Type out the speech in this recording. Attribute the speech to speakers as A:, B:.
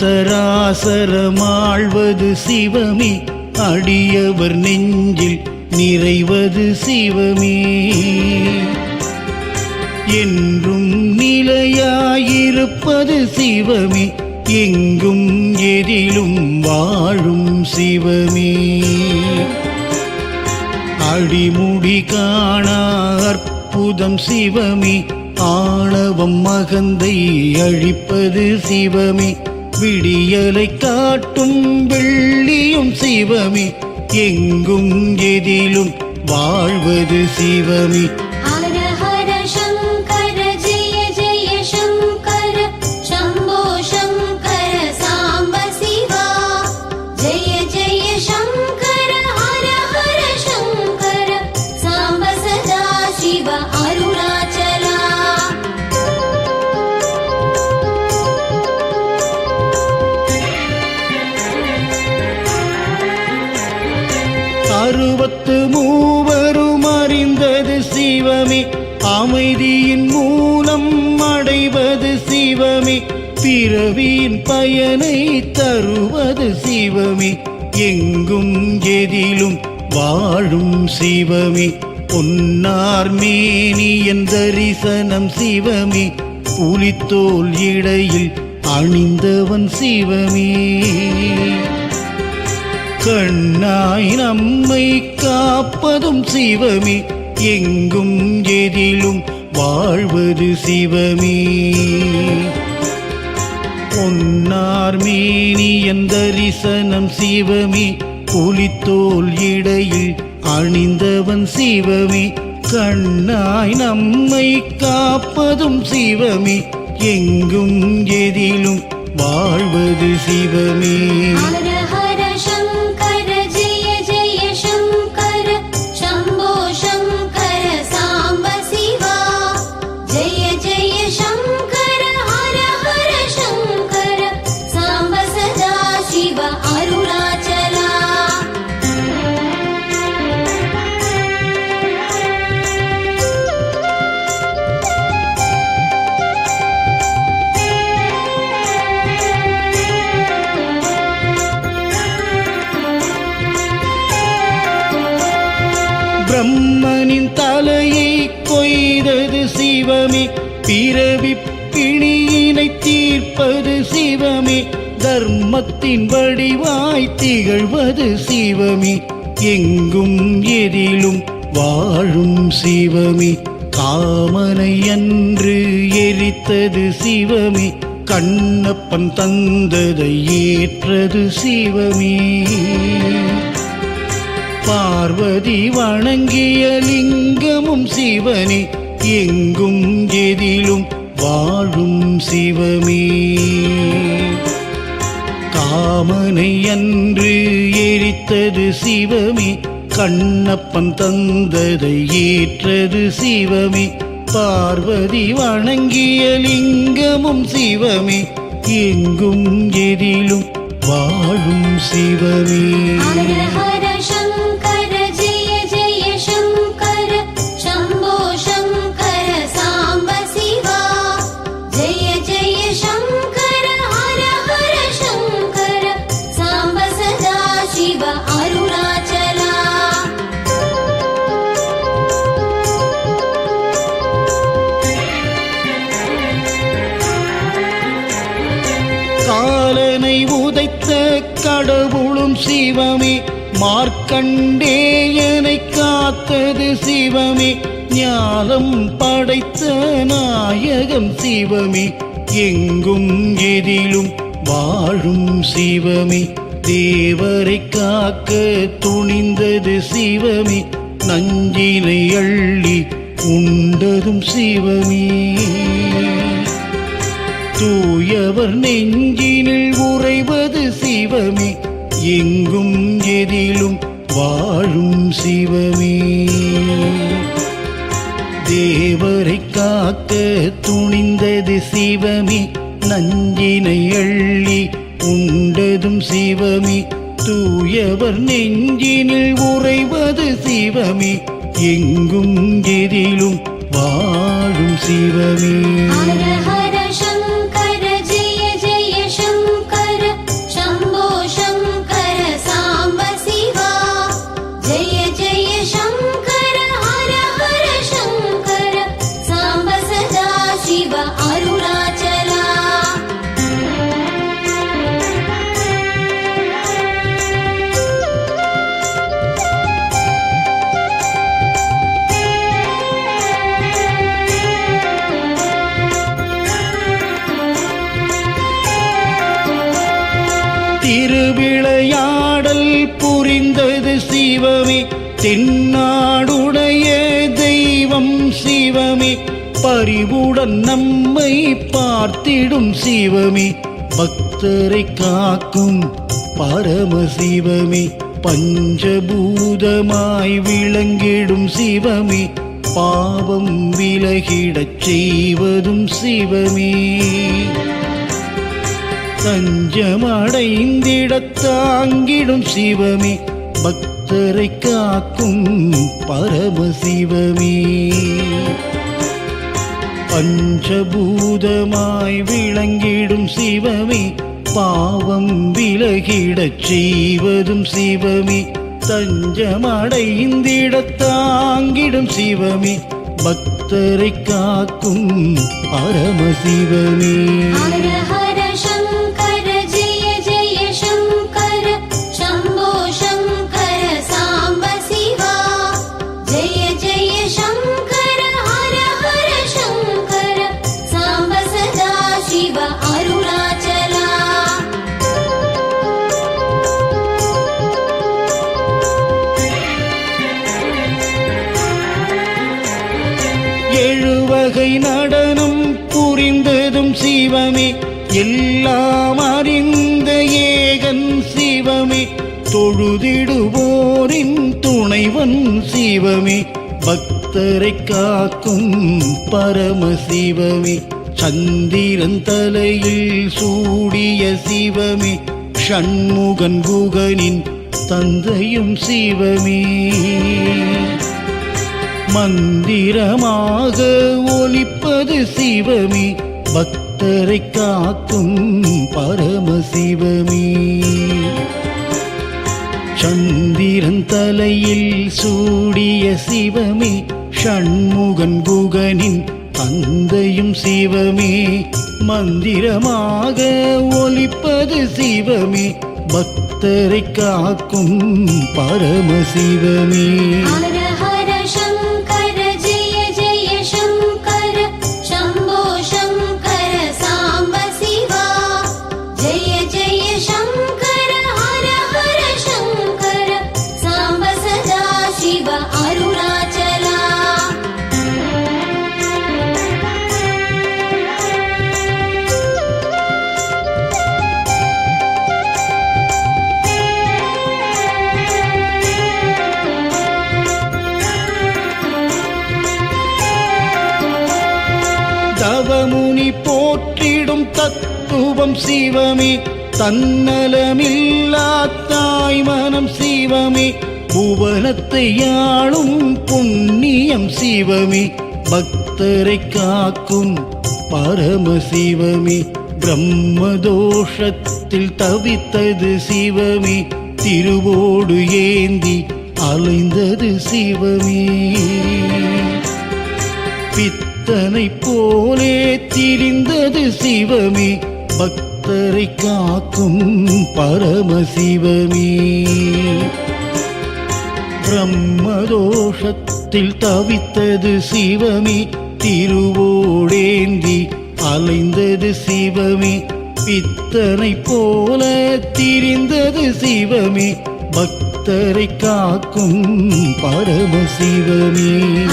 A: சராசரமாழ்வது சிவமே. அடியவர் நெஞ்சில் நிறைவது சிவமே. என்றும் நிலையாயிருப்பது சிவமே. எங்கும் எதிலும் வாழும் சிவமே. அடிமுடி காணா அற்புதம் சிவமே. ஆணவம் மகந்தை அழிப்பது சிவமே. விடியலை காட்டும் வெள்ளியும் சிவமே. எங்கும் எதிலும் வாழ்வது சிவமே. ஆபத்து மூவரும் அறிந்தது சிவமே. அமைதியின் மூலம் அடைவது சிவமே. பிறவியின் பயனை தருவது சிவமே. எங்கும் எதிலும் வாழும் சிவமே. பொன்னார் மேனியன் தரிசனம் சிவமே. புலித்தோல் இடையில் அணிந்தவன் சிவமே. கண்ணாய் நம்மை காப்பதும் சிவமே. எங்கும் எதிலும் வாழ்வது சிவமே. பொன்னார் மேனியன் தரிசனம் சிவமே. புலித்தோல் இடையில் அணிந்தவன் சிவமே. கண்ணாய் நம்மை காப்பதும் சிவமே. எங்கும் எதிலும் வாழ்வது சிவமே. பிறவி பிணியினை தீர்ப்பது சிவமே. தர்மத்தின் வடிவாய் திகழ்வது சிவமே. எங்கும் எதிலும் வாழும் சிவமே. காமனை அன்று எரித்தது சிவமே. கண்ணப்பன் தந்ததை ஏற்றது சிவமே. பார்வதி வணங்கிய லிங்கமும் சிவனே. எங்கும் எதிலும் வாழும் சிவமே. காமனை அன்று எரித்தது சிவமே கண்ணப்பன் தந்ததை ஏற்றது சிவமே. பார்வதி வணங்கிய லிங்கமும் சிவமே எங்கும் எதிலும் வாழும் சிவமே. கடவுளும் சிவமே. மார்க்கண்டேயனை காத்தது சிவமே. ஞானம் படைத்த நாயகம் சிவமே. எங்கும் எதிலும் வாழும் சிவமே. தேவரை காக்க துணிந்தது சிவமே. நஞ்சினை அள்ளி உண்டதும் சிவமே. தூயவர் நெஞ்சினில் உறைவது சிவமே. எங்கும் எதிலும் வாழும் சிவமே. தேவரை காக்க துணிந்தது சிவமே. நஞ்சினை அள்ளி உண்டதும் சிவமே. தூயவர் நெஞ்சினில் உறைவது சிவமே. எங்கும் எதிலும் வாழும் சிவமே. தெரிந்தது சிவமே தென்னாடுடைய தெய்வம் சிவமே பரிவுடன் நம்மை பார்த்திடும் சிவமே பக்தரை காக்கும் பரமசிவமே பஞ்சபூதமாய் விளங்கிடும் சிவமே பாவம் விலகிடச் செய்வதும் சிவமே. தஞ்சமடைந்திடத் தாங்கிடும் சிவமே பக்தரை காக்கும் பரமசிவமே. பஞ்சபூதமாய் விளங்கிடும் சிவமே பாவம் விலகிடச் செய்வதும் சிவமே. தஞ்சமடைந்திட தாங்கிடும் சிவமே பக்தரை காக்கும் பரமசிவமே. எழுவகை நடனம் புரிந்ததும் சிவமே. எல்லாம் அறிந்த ஏகன் சிவமே. தொழுதிடுவோரின் துணைவன் சிவமே. பக்தரை காக்கும் பரமசிவமே சந்திரன் தலையில் சூடிய சிவமே. ஷண்முகன் குகனின் தந்தையும் சிவமே. மந்திரமாக ஒலிப்பது சிவமே. பக்தரை காக்கும் பரமசிவமே. சந்திரன் தலையில் சூடிய சிவமே. ஷண்முகன் குகனின் தந்தையும் சிவமே. மந்திரமாக ஒலிப்பது சிவமே. பக்தரை காக்கும் பரமசிவமே.
B: ஜெய ஜெய சங்கர ஹர ஹர சங்கர சாம்ப சதா
A: தவமுனி போற்றிடும் தத்துவ சிவமே. தன்னலமில்லா தாய் மனம் சிவமே. புவனத்தை யாழும் புண்ணியம் சிவமே. பக்தரை காக்கும் பரமசிவமே பிரம்மதோஷத்தில் தவித்தது சிவமே. திருவோடு ஏந்தி அலைந்தது சிவமே. பித்தனை போலே திரிந்தது சிவமே. பக்த பக்தரை காக்கும் பரமசிவமே. பிரம்மதோஷத்தில் தவித்தது சிவமே. திருவோடேந்தி அலைந்தது சிவமே. பித்தனை போல திரிந்தது சிவமே. பக்தரை காக்கும் பரமசிவமே.